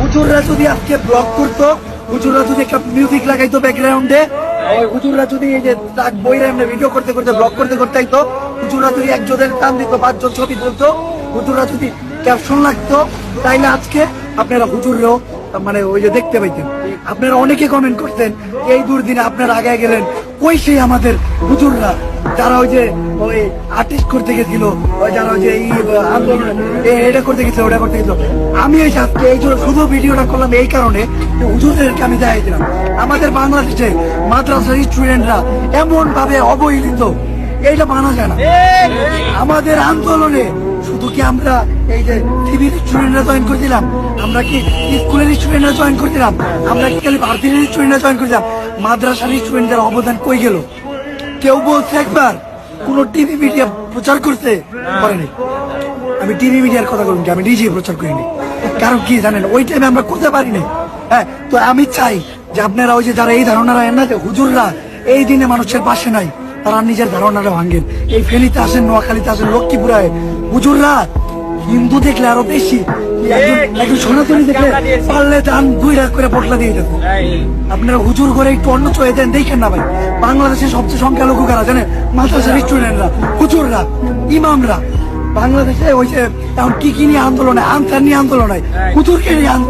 হুজুররা যদি আজকে ব্লগ করতো, হুজুররা যদি একটা মিউজিক লাগাইতো ব্যাকগ্রাউন্ডে হুজুররা যদি এই যে তাক বইরে এমনি ভিডিও করতে করতে ব্লগ করতে করতে আইতো, হুজুররা যদি একজনের টান দিত, পাঁচজন ছবি তুলতো, হুজুররা যদি ক্যাপশন লাগতো, তাইলে আজকে আপনারা হুজুররাও মানে ওই যে দেখতে পাইতেন। আপনারা অনেকে কমেন্ট করতেন, এই দুর্দিনে আপনারা আগে গেলেন ওই সেই আমাদের হুজুররা, যারা ওই যে ওই আর্টিস্ট করতে গেছিল, ওই যারা ওই যে আন্দোলন এটা করতে গেছিল, ওটা করতে গেছিল। আমি এই আজকে এই জন্য শুধু ভিডিওটা করলাম এই কারণে হুজুরদেরকে আমি দেখাই দিলাম। আমাদের বাংলাদেশে মাদ্রাসার স্টুডেন্টরা এমন ভাবে অবহেলিত, এইটা মানা যায় না। আমাদের আন্দোলনে শুধু কি আমরা এই যে টিভির স্টুডেন্টরা জয়েন করে দিলাম আমরা কি স্কুলের স্টুডেন্টরা জয়েন করে দিলাম আমরা কি খালি ভারতীয় স্টুডেন্টরা জয়েন করে দিলাম মাদ্রাসার স্টুডেন্টদের অবদান কই গেল? কেউ বলছে একবার, কোন টিভি মিডিয়া প্রচার করতে পারেনি। আমি টিভি মিডিয়ার কথা বলুন আমি নিজে প্রচার করিনি। কারণ কি জানেন, ওই টাইমে আমরা করতে পারিনি। হ্যাঁ তো আমি চাই যে আপনারা ওই যে যারা এই ধারণা না যে হুজুররা এই দিনে মানুষের পাশে নাই, তারা নিজের ধারণাটা ভাঙেন। এই ফেনীতে আসেন, নোয়াখালীতে আসেন, লক্ষ্মীপুরায়, হুজুররা হিন্দু দেখলে আরও বেশি। একজন সনাতনী দেখলে পারলে দান দুই লাখ করে পটলা দিয়ে দেবো। আপনারা হুজুর করে একটু অন্য চয়ে দেন দেখেন না ভাই। বাংলাদেশের সবচেয়ে সংখ্যালঘু কারা জানেন? মাদ্রাসার স্টুডেন্টরা হুজুররা ইমামরা। বাংলাদেশে ওই যে এখন কি কি নিয়ে আন্দোলনে আনসার নিয়ে আন্দোলন হয়। হুজুরকে নিয়ে আন্দোলন